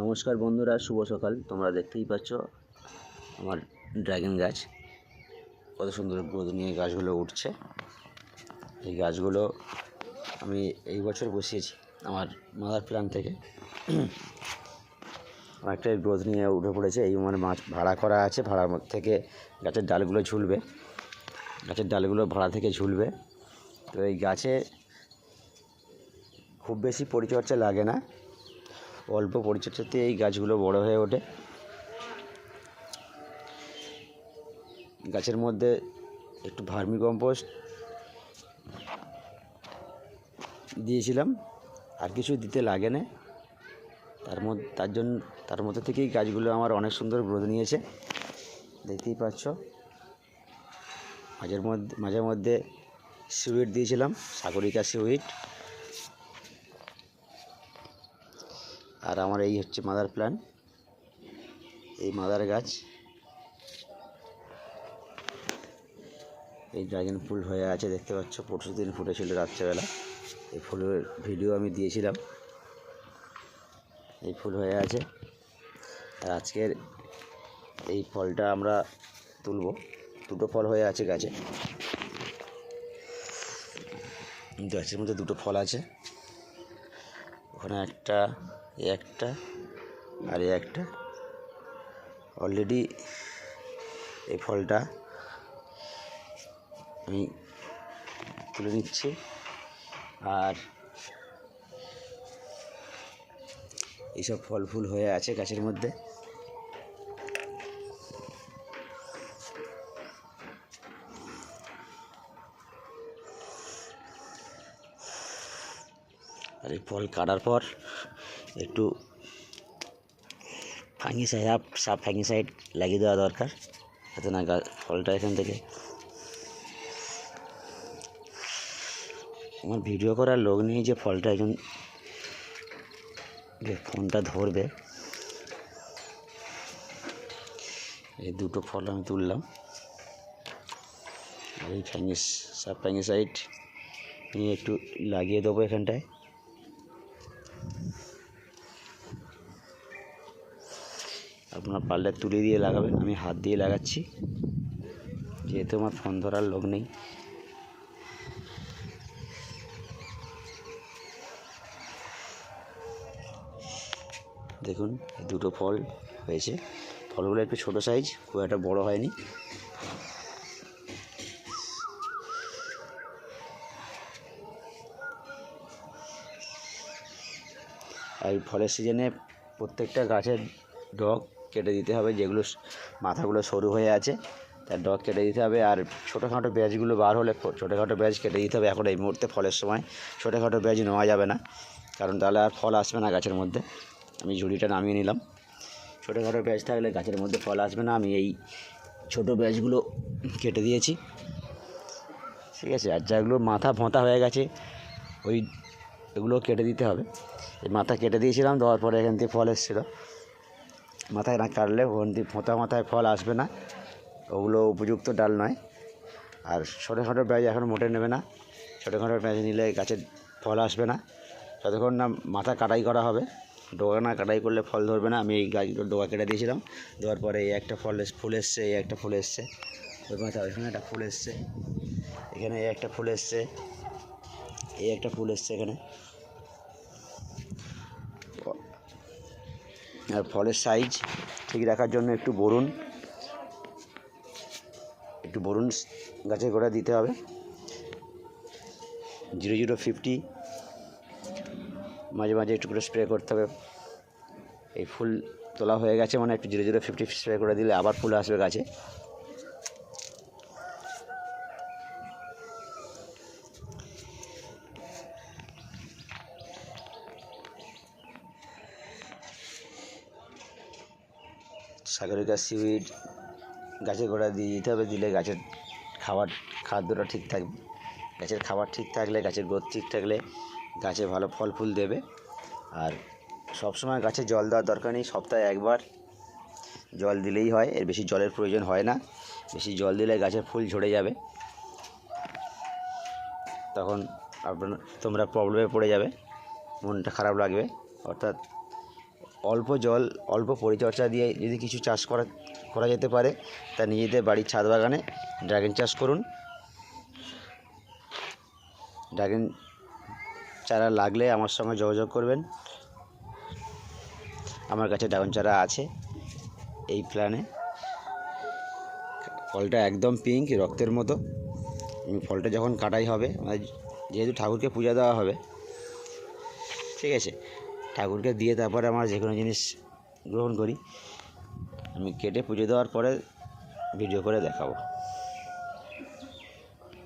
নমস্কার বন্ধুরা, শুভ সকাল। তোমরা দেখতেই পাচ্ছ আমার ড্রাগন গাছ। কত সুন্দর গ্রোথ নিয়ে গাছগুলো উঠছে। এই গাছগুলো আমি এই বছর বসিয়েছি আমার মাদার প্ল্যান থেকে। অনেকটাই গ্রোথ নিয়ে উঠে পড়েছে। এই মানে মাছ ভাড়া করা আছে মধ্যে থেকে গাছের ডালগুলো ঝুলবে। গাছের ডালগুলো ভাড়া থেকে ঝুলবে। তো এই গাছে খুব বেশি পরিচর্যা লাগে না। অল্প পরিচর্যাতে এই গাছগুলো বড় হয়ে ওঠে। গাছের মধ্যে একটু ভার্মি কম্পোস্ট দিয়েছিলাম, আর কিছু দিতে লাগে না তার মধ্যে, তার জন্য, তার মধ্যে থেকেই গাছগুলো আমার অনেক সুন্দর গ্রোথ নিয়েছে। দেখতেই পাচ্ছ। মাঝের মধ্যে, মাঝে মধ্যে সুইট দিয়েছিলাম, সাগরিকা সুইট আর আমার এই হচ্ছে মাদার প্ল্যান এই মাদার গাছ। এই ড্রাগন ফুল হয়ে আছে, দেখতে পাচ্ছ, পরশু দিন ফুটেছিল রাত্রেবেলা। এই ফুলের ভিডিও আমি দিয়েছিলাম। এই ফুল হয়ে আছে। আর আজকের এই ফলটা আমরা তুলব। দুটো ফল হয়ে আছে গাছে। গাছের মধ্যে দুটো ফল আছে। ওখানে একটা একটা, আর একটা। অলরেডি এই ফলটা আমি তুলে নিচ্ছি। আর এইসব ফল ফুল হয়ে আছে গাছের মধ্যে। আর এই ফল কাটার পর একটু ফাঙ্গিসাইড সাপ সাপ ফাঙ্গিসাইড লাগিয়ে দেওয়া দরকার, যাতে না ফলটা এখান থেকে আমার ভিডিও করার লোক নেই যে ফলটা একজন যে ফোনটা ধরবে। এই দুটো ফল আমি তুললাম। আর এই ফ্যাঙ্গিস সাপ ফ্যাঙ্গিসাইড নিয়ে একটু লাগিয়ে দেবো এখানটায়। আপনার পাল্লা তুলে দিয়ে লাগাবেন। আমি হাত দিয়ে লাগাচ্ছি। যেহেতু আমার ফোন ধরার লোক নেই। দেখুন দুটো ফল হয়েছে। ফলগুলো একটু ছোটো সাইজ খুব একটা বড় হয়নি। আর ফলের সিজনে প্রত্যেকটা গাছের ডগ কেটে দিতে হবে, যেগুলো মাথাগুলো সরু হয়ে আছে, তার ডগ কেটে দিতে হবে, আর ছোটোখাটো ব্যাজগুলো বার হলে ছোটোখাটো ব্যাজ কেটে দিতে হবে, এখন এই মুহূর্তে ফলের সময়, ছোটোখাটো ব্যাজ নেওয়া যাবে না, কারণ তাহলে আর ফল আসবে না গাছের মধ্যে, আমি ঝুড়িটা নামিয়ে নিলাম, ছোটোখাটো ব্যাজ থাকলে গাছের মধ্যে ফল আসবে না, আমি এই ছোটো ব্যাজগুলো কেটে দিয়েছি, ঠিক আছে, আর যেগুলো মাথা ভোঁতা হয়ে গেছে, ওই এগুলো কেটে দিতে হবে, এই মাথা কেটে দিয়েছিলাম, দেওয়ার পরে এখান থেকে ফল এসেছিল মাথায় না কাটলে ওখান ফোঁতা মাথায় ফল আসবে না। ওগুলো উপযুক্ত ডাল নয়। আর ছোটোখাটো ব্যাজ এখন মোটে নেবে না। ছোটোখাটো ব্যাজ নিলে গাছের ফল আসবে না। যতক্ষণ না মাথা কাটাই করা হবে ডোকা না কাটাই করলে ফল ধরবে না। আমি এই গাছগুলো ডোকা কেটে দিয়েছিলাম। দেওয়ার পরে এই একটা ফল ফুল এসছে, এই একটা ফুল এসছে। ওই মাথা ওইখানে একটা ফুল এসছে। এখানে এই একটা ফুল এসছে, এই একটা ফুল এসছে এখানে। আর ফলের সাইজ ঠিক রাখার জন্য একটু বরুণ। একটু বরুণ গাছের গোড়া দিতে হবে। জিরো জিরো ফিফটি মাঝে মাঝে একটু করে স্প্রে করতে হবে। এই ফুল তোলা হয়ে গেছে মানে একটু জিরো জিরো ফিফটি স্প্রে করে দিলে আবার ফুল আসবে গাছে। সাগরিকা সিউইড গাছের গোড়া দিয়ে দিতে হবে, দিলে গাছের খাবার, খাদ্যটা ঠিক থাকবে গাছের খাবার ঠিক থাকলে, গাছের গ্রোথ ঠিক থাকলে গাছে ভালো ফল ফুল দেবে। আর সবসময় গাছে জল দেওয়ার দরকার নেই, সপ্তাহে একবার জল দিলেই হয়, এর বেশি জলের প্রয়োজন হয় না। বেশি জল দিলে গাছের ফুল ঝরে যাবে। তখন আপনার, তোমরা প্রবলেমে পড়ে যাবে, মনটা খারাপ লাগবে, অর্থাৎ অল্প জল, অল্প পরিচর্যা দিয়ে যদি কিছু চাষ করা করা যেতে পারে, তা নিজেদের বাড়ির ছাদ বাগানে ড্রাগন চাষ করুন। ড্রাগন চারা লাগলে আমার সঙ্গে যোগাযোগ করবেন। আমার কাছে ড্রাগন চারা আছে এই প্ল্যানে। ফলটা একদম পিঙ্ক, রক্তের মতো। ফলটা যখন কাটাই হবে মানে যেহেতু ঠাকুরকে পূজা দেওয়া হবে, ঠিক আছে? ঠাকুরকে দিয়ে তারপরে আমরা যে কোনো জিনিস গ্রহণ করি। আমি কেটে পুজো দেওয়ার পরে ভিডিও করে দেখাবো।